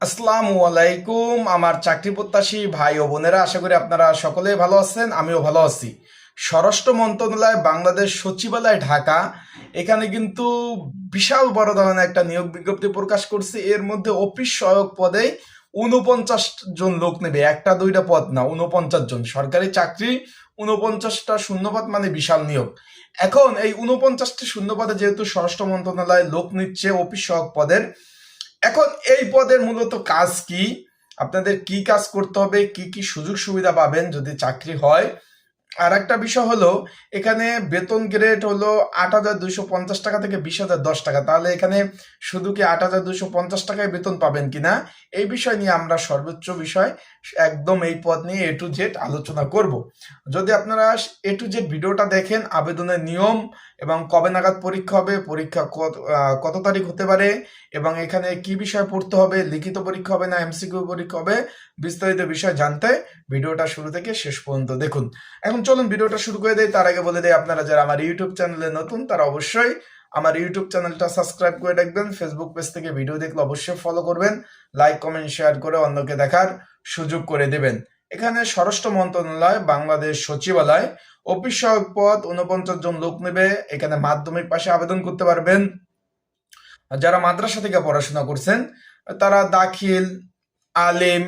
আসসালামু আলাইকুম, আমার চাকরি প্রত্যাশী ভাই ও বোনেরা, আশা করি আপনারা সকলেই ভালো আছেন, আমিও ভালো আছি। স্বরাষ্ট্র মন্ত্রণালয়, বাংলাদেশ সচিবালয়, ঢাকা, এখানে কিন্তু বিশাল বড় ধরনের একটা নিয়োগ বিজ্ঞপ্তি প্রকাশ করছে। এর মধ্যে অফিস সহায়ক পদে উনপঞ্চাশ জন লোক নেবে, একটা, দুইটা পদ না উনপঞ্চাশ জন। সরকারি চাকরি উনপঞ্চাশটা শূন্যপদ মানে বিশাল নিয়োগ। এখন এই উনপঞ্চাশটি শূন্যপদে যেহেতু স্বরাষ্ট্র মন্ত্রণালয় লোক নিচ্ছে অফিস সহায়ক পদের এখন এই পদের মূলত কাজ কি? আপনাদের কি কাজ করতে হবে? কি কি সুযোগ সুবিধা পাবেন যদি চাকরি হয়? আর একটা বিষয় হলো, এখানে বেতন গ্রেড হলো আট হাজার দুশো পঞ্চাশ টাকা থেকে বিশ হাজার দশ টাকা। তাহলে এখানে শুধু কি আট হাজার দুশো পঞ্চাশ টাকায় বেতন পাবেন কিনা? এই বিষয় নিয়ে আমরা সর্বোচ্চ বিষয় একদম এই পদ নিয়ে এ টু জেড আলোচনা করব। যদি আপনারা এ টু জেড ভিডিওটা দেখেন, আবেদনের নিয়ম এবং কবে নাগাদ পরীক্ষা হবে, পরীক্ষা কত কত তারিখ হতে পারে এবং এখানে কি বিষয় পড়তে হবে, লিখিত পরীক্ষা হবে না এমসিকিউ পরীক্ষা হবে, বিস্তারিত বিষয় জানতে ভিডিওটা শুরু থেকে শেষ পর্যন্ত দেখুন। এখন চলুন ভিডিওটা শুরু করে দেয় তার আগে বলে দেয় আপনারা যারা আমার ইউটিউব চ্যানেলে নতুন, তারা অবশ্যই আমার ইউটিউব চ্যানেলটা সাবস্ক্রাইব করে রাখবেন। ফেসবুক পেজ থেকে ভিডিও দেখলে অবশ্যই ফলো করবেন। লাইক কমেন্ট শেয়ার করে অন্যকে দেখার সুযোগ করে দেবেন। এখানে স্বরাষ্ট্র মন্ত্রণালয়, বাংলাদেশ সচিবালয় অফিস সহায়ক পদ উনপঞ্চাশ জন লোক নেবে। এখানে মাধ্যমিক পাশে আবেদন করতে পারবেন। যারা মাদ্রাসা থেকে পড়াশোনা করছেন, তারা দাখিল, আলেম,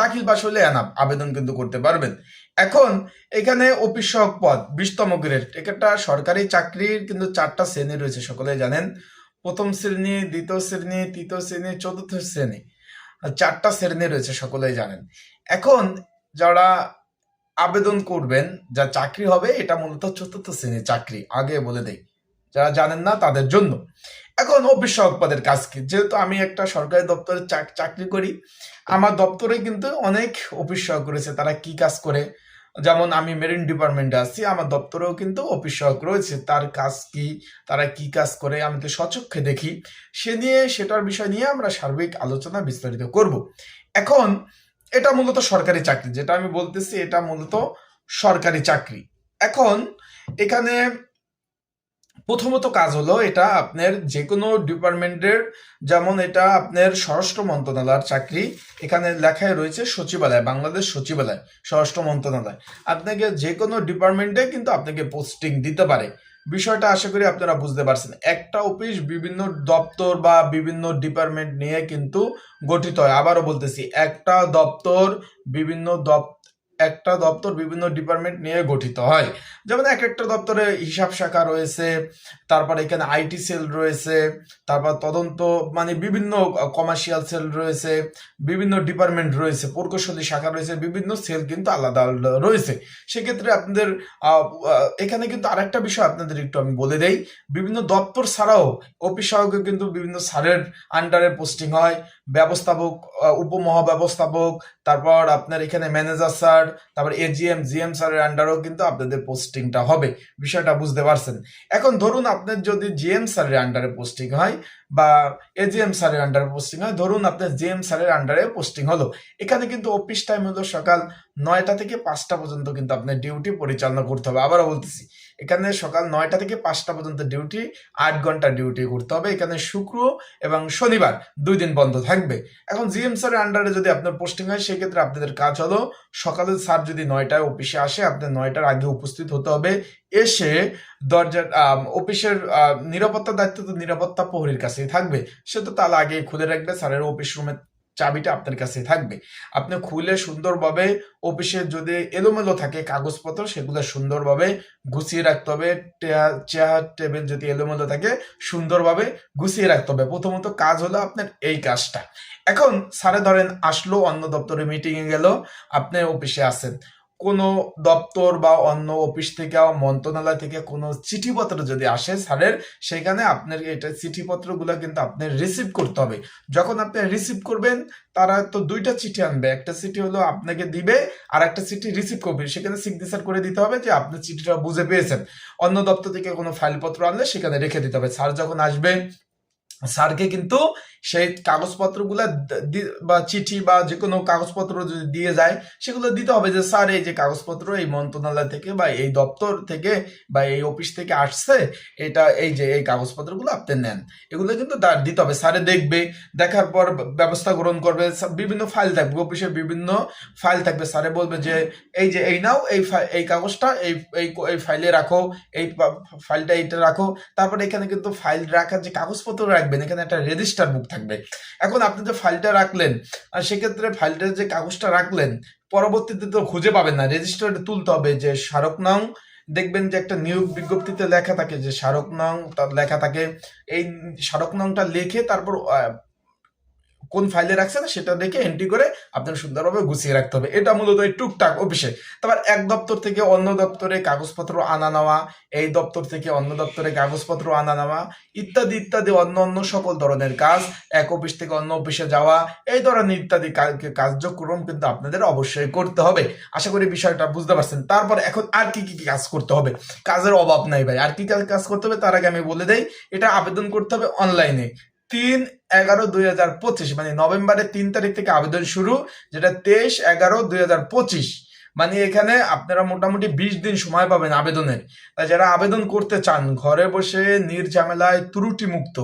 দাখিল পাশ হলে আবেদন কিন্তু করতে পারবেন। এখন এখানে অফিস সহায়ক পদ, বিশতম গ্রেড একটা সরকারি চাকরির কিন্তু চারটা শ্রেণি রয়েছে, সকলেই জানেন। প্রথম শ্রেণি, দ্বিতীয় শ্রেণি, তৃতীয় শ্রেণি, চতুর্থ শ্রেণি। চারটা শ্রেণি রয়েছে, সকলেই জানেন। এখন যারা আবেদন করবেন, যা চাকরি হবে, এটা মূলত চতুর্থ শ্রেণির চাকরি। আগে বলে দেই, যারা জানেন না, তাদের জন্য। এখন অফিস সহায়ক পদের কাজ কি? যেহেতু আমি একটা সরকারি দপ্তরে চাক- চাকরি করি, আমার দপ্তরে কিন্তু অনেক অফিস সহায়ক রয়েছে, তারা কি কাজ করে? যেমন আমি মেরিন ডিপার্টমেন্টে আছি, আমার দপ্তরেও কিন্তু অফিস সহায়ক রয়েছে। তার কাজ কি, তারা কি কাজ করে, আমি তো সচক্ষে দেখি। সে নিয়ে, সেটার বিষয় নিয়ে আমরা সার্বিক আলোচনা বিস্তারিত করব। এখন, এটা মূলত সরকারি চাকরি, যেটা আমি বলতেছি এটা মূলত সরকারি চাকরি। এখন, এখানে প্রথমত কাজ হলো এটা আপনার যে কোনো ডিপার্টমেন্টের, যেমন এটা আপনার স্বরাষ্ট্র মন্ত্রণালয়ের চাকরি, এখানে লেখায় রয়েছে সচিবালয়, বাংলাদেশ সচিবালয়, স্বরাষ্ট্র মন্ত্রণালয়। আপনাকে যে কোনো ডিপার্টমেন্টে কিন্তু আপনাকে পোস্টিং দিতে পারে। বিষয়টা আশা করি আপনারা বুঝতে পারছেন। একটা অফিস বিভিন্ন দপ্তর বা বিভিন্ন ডিপার্টমেন্ট নিয়ে কিন্তু গঠিত হয়। আবারও বলতেছি, একটা দপ্তর বিভিন্ন দপ্তর একটা দপ্তর বিভিন্ন ডিপার্টমেন্ট নিয়ে গঠিত হয়। যেমন এক একটা দপ্তরে হিসাব শাখা রয়েছে, তারপর এখানে আইটি সেল রয়েছে, তারপর তদন্ত মানে বিভিন্ন কমার্শিয়াল সেল রয়েছে, বিভিন্ন ডিপার্টমেন্ট রয়েছে, প্রকৌশলী শাখা রয়েছে, বিভিন্ন সেল কিন্তু আলাদা আলাদা রয়েছে। সেক্ষেত্রে আপনাদের এখানে কিন্তু আরেকটা বিষয় আপনাদের একটু আমি বলে দেই। বিভিন্ন দপ্তর ছাড়াও অফিস সহায়কে কিন্তু বিভিন্ন স্যারের আন্ডারে পোস্টিং হয়। ব্যবস্থাপক উপমহাব্যবস্থাপক, তারপর আপনার এখানে ম্যানেজার স্যার তারপর এজিএম জিএম স্যারের আন্ডারও কিন্তু আপনাদের পোস্টিংটা হবে। বিষয়টা বুঝতে পারছেন। এখন ধরুন আপনার যদি জিএম স্যারের আন্ডারে পোস্টিং হয় বা এজিএম স্যারের আন্ডারে পোস্টিং হয়। ধরুন আপনার জিএম স্যারের আন্ডারে পোস্টিং হলো। এখানে কিন্তু অফিস টাইম হলো সকাল নয়টা থেকে পাঁচটা পর্যন্ত কিন্তু আপনার ডিউটি পরিচালনা করতে হবে। আবারও বলতেছি, এখানে সকাল নয়টা থেকে পাঁচটা পর্যন্ত ডিউটি আট ঘণ্টা ডিউটি করতে হবে। এখানে শুক্র এবং শনিবার দুই দিন বন্ধ থাকবে। এখন জিএম স্যারের আন্ডারে যদি আপনার পোস্টিং হয়, সেক্ষেত্রে আপনাদের কাজ হলো সকালে স্যার যদি নয়টায় অফিসে আসে, আপনার নয়টার আগে উপস্থিত হতে হবে। এসে দরজার অফিসের নিরাপত্তা দায়িত্ব তো নিরাপত্তা প্রহরীর কাছেই থাকবে। সে তো তাহলে আগে খুলে রাখবে, স্যারের অফিস রুমের চাবিটা আপনার কাছে থাকবে। আপনি খুলে সুন্দরভাবে অফিসে যদি এলোমেলো থাকে কাগজপত্র, সেগুলো সুন্দরভাবে গুছিয়ে রাখতে হবে। চেয়ার, টেবিল যদি এলোমেলো থাকে, সুন্দরভাবে গুছিয়ে রাখতে হবে। প্রথমত কাজ হলো আপনার এই কাজটা। এখন স্যারে ধরেন আসলো, অন্য দপ্তরে মিটিংয়ে গেল, আপনি অফিসে আছেন। কোনো দপ্তর বা অন্য অফিস থেকে, মন্ত্রণালয় থেকে কোনো চিঠিপত্র যদি আসে স্যারের, সেখানে আপনার এটা চিঠিপত্রগুলো কিন্তু আপনি রিসিভ করতে হবে। যখন আপনি রিসিভ করবেন, তারা তো দুইটা চিঠি আনবে। একটা চিঠি হলো আপনাকে দিবে, আর একটা চিঠি রিসিভ করবে। সেখানে সিগনেচার করে দিতে হবে যে আপনি চিঠিটা বুঝে পেয়েছেন। অন্য দপ্তর থেকে কোনো ফাইলপত্র আনলে সেখানে রেখে দিতে হবে। স্যার যখন আসবে, স্যারকে কিন্তু সেই কাগজপত্রগুলো বা চিঠি বা যে কোনো কাগজপত্র যদি দিয়ে যায়, সেগুলো দিতে হবে যে, স্যার, এই যে কাগজপত্র এই মন্ত্রণালয় থেকে বা এই দপ্তর থেকে বা এই অফিস থেকে আসছে, এটা এই যে, এই কাগজপত্রগুলো আপনি নেন। এগুলো কিন্তু তার দিতে হবে। স্যারে দেখবে, দেখার পর ব্যবস্থা গ্রহণ করবে। বিভিন্ন ফাইল থাকবে, অফিসের বিভিন্ন ফাইল থাকবে। স্যারে বলবে যে, এই যে, এই নাও, এই এই কাগজটা, এই এই ফাইলে রাখো, এই ফাইলটা এইটা রাখো। তারপরে এখানে কিন্তু ফাইল রাখার যে কাগজপত্র রাখবেন, এখানে একটা রেজিস্টার বুক থাকবে। এখন আপনি যে ফাইলটা রাখলেন আর সেক্ষেত্রে ফাইলটার যে কাগজটা রাখলেন, পরবর্তীতে তো খুঁজে পাবেন না। রেজিস্টারে তুলতে হবে যে স্মারক নং দেখবেন যে একটা নিয়োগ বিজ্ঞপ্তিতে লেখা থাকে যে স্মারক নং তার লেখা থাকে। এই স্মারক নংটা লিখে তারপর কোন ফাইলে রাখছেন সেটা দেখে এন্ট্রি করে আপনার সুন্দরভাবে গুছিয়ে রাখতে হবে। এটা মূলত এই টুকটাক অফিসে। তারপর এক দপ্তর থেকে অন্য দপ্তরে কাগজপত্র আনা নেওয়া, এই দপ্তর থেকে অন্য দপ্তরে কাগজপত্র আনা নেওয়া, ইত্যাদি ইত্যাদি অন্য অন্য সকল ধরনের কাজ, এক অফিস থেকে অন্য অফিসে যাওয়া, এই ধরনের ইত্যাদি কার্যক্রম কিন্তু আপনাদের অবশ্যই করতে হবে। আশা করি বিষয়টা বুঝতে পারছেন। তারপর এখন আর কি কি কাজ করতে হবে? কাজের অভাব নাই ভাই। আর কি কাজ করতে হবে তার আগে আমি বলে দেই, এটা আবেদন করতে হবে অনলাইনে তিন এগারো দুই হাজার পঁচিশ মানে নভেম্বরের তিন তারিখ থেকে আবেদন শুরু, যেটা তেইশ এগারো দুই হাজার পঁচিশ। মানে এখানে আপনারা মোটামুটি বিশ দিন সময় পাবেন আবেদনের। যারা আবেদন করতে চান, ঘরে বসে নির্ঝামেলায় ত্রুটি মুক্ত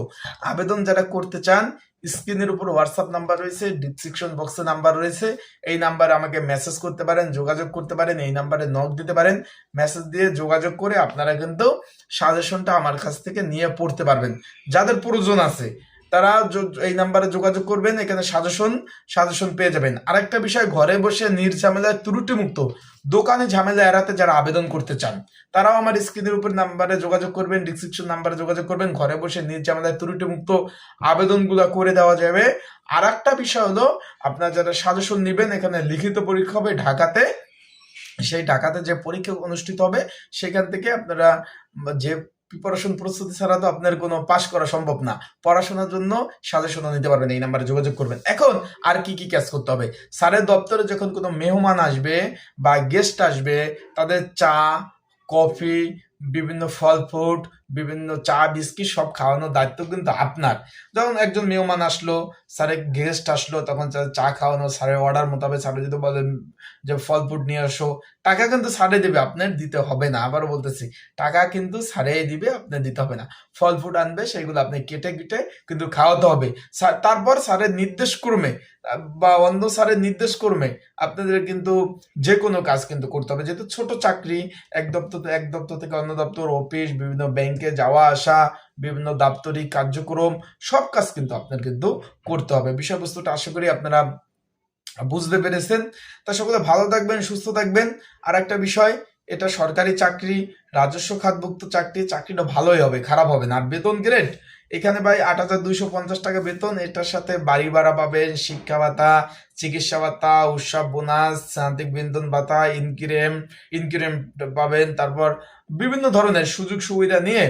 আবেদন যারা করতে চান, স্ক্রিনের উপর হোয়াটসঅ্যাপ নাম্বার রয়েছে ডিসক্রিপশন বক্সে নাম্বার রয়েছে। এই নাম্বারে আমাকে মেসেজ করতে পারেন, যোগাযোগ করতে পারেন, এই নাম্বারে নক দিতে পারেন। মেসেজ দিয়ে যোগাযোগ করে আপনারা কিন্তু সাজেশনটা আমার কাছ থেকে নিয়ে পড়তে পারবেন। যাদের প্রয়োজন আছে তারা এই নাম্বারে যোগাযোগ করবেন, এখানে সাজেশন সাজেশন পেয়ে যাবেন। আরেকটা বিষয়, ঘরে বসে নির্ঝামেলায় ত্রুটি মুক্ত দোকানে ঝামেলা এড়াতে যারা আবেদন করতে চান, তারাও আমার স্ক্রিনের উপর নাম্বারে যোগাযোগ করবেন ডিসক্রিপশন নাম্বারে যোগাযোগ করবেন, ঘরে বসে নির্ঝামেলায় ত্রুটি মুক্ত আবেদনগুলো করে দেওয়া যাবে। আর একটা বিষয় হলো, আপনার যারা সাজেশন নেবেন, এখানে লিখিত পরীক্ষা হবে ঢাকাতে। সেই ঢাকাতে যে পরীক্ষা অনুষ্ঠিত হবে, সেখান থেকে আপনারা যে প্রিপারেশন প্রস্তুতি ছাড়া তো আপনার কোনো পাশ করা সম্ভব না। পড়াশোনার জন্য সাজেশনও নিতে পারবেন, এই নাম্বারে যোগাযোগ করবেন। এখন আর কি কি কাজ করতে হবে? স্যারের দপ্তরে যখন কোনো মেহমান আসবে বা গেস্ট আসবে, তাদের চা, কফি, বিভিন্ন ফল ফ্রুট বিভিন্ন চা, বিস্কিট সব খাওয়ানোর দায়িত্ব কিন্তু আপনার। যখন একজন মেহমান আসলো স্যারের গেস্ট আসলো, তখন চা খাওয়ানো স্যারের অর্ডার মোতাবেক স্যারে যদি বলেন যে ফল ফ্রুট নিয়ে আসো, টাকা কিন্তু স্যারে দেবে, আপনার দিতে হবে না। আবারও বলতেছি, টাকা কিন্তু স্যারে দিবে, আপনার দিতে হবে না। ফল ফ্রুট আনবে, সেগুলো আপনি কেটে কেটে কিন্তু খাওয়াতে হবে। তারপর স্যারের নির্দেশ ক্রমে বা অন্য স্যারের নির্দেশ ক্রমে আপনাদের কিন্তু যে কোনো কাজ কিন্তু করতে হবে। যেহেতু ছোট চাকরি, এক দপ্তর এক দপ্তর থেকে অন্য দপ্তর অফিস বিভিন্ন ব্যাংকে যাওয়া আসা, বিভিন্ন দাপ্তরিক কার্যক্রম, সব কাজ কিন্তু আপনার কিন্তু করতে হবে। বিষয়বস্তুটা আশা করি আপনারা বুঝতে পেরেছেন। তা সকলে ভালো থাকবেন, সুস্থ থাকবেন। আর একটা বিষয়, এটা সরকারি চাকরি, রাজস্ব খাতভুক্ত চাকরি, চাকরিটা ভালোই হবে, খারাপ হবে না। আর বেতন গ্রেড এখানে ভাই আট হাজার দুইশো পঞ্চাশ টাকা বেতন। এটার সাথে বাড়ি ভাড়া পাবেন, শিক্ষা ভাতা, চিকিৎসা ভাতা, উৎসব বোনাস শান্তিক বিন্দন ভাতা, ইনক্রিম ইনক্রিম পাবেন। তারপর বিভিন্ন ধরনের সুযোগ সুবিধা নিয়ে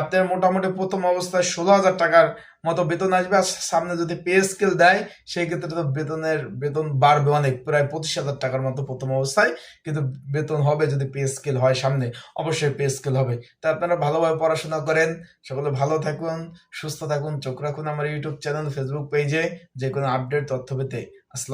আপনার মোটামুটি প্রথম অবস্থায় ষোলো হাজার টাকার মতো বেতন আসবে। আর সামনে যদি পে স্কেল দেয়, সেই ক্ষেত্রে তো বেতনের, বেতন বাড়বে অনেক, প্রায় পঁচিশ হাজার টাকার মতো প্রথম অবস্থায়। কিন্তু বেতন হবে যদি পে স্কেল হয় সামনে, অবশ্যই পে স্কেল হবে। তা আপনারা ভালোভাবে পড়াশোনা করেন। সকলে ভালো থাকুন, সুস্থ থাকুন, চোখ রাখুন আমার ইউটিউব চ্যানেল, ফেসবুক পেজে যে কোনো আপডেট, তথ্য পেতে। আসসালাম।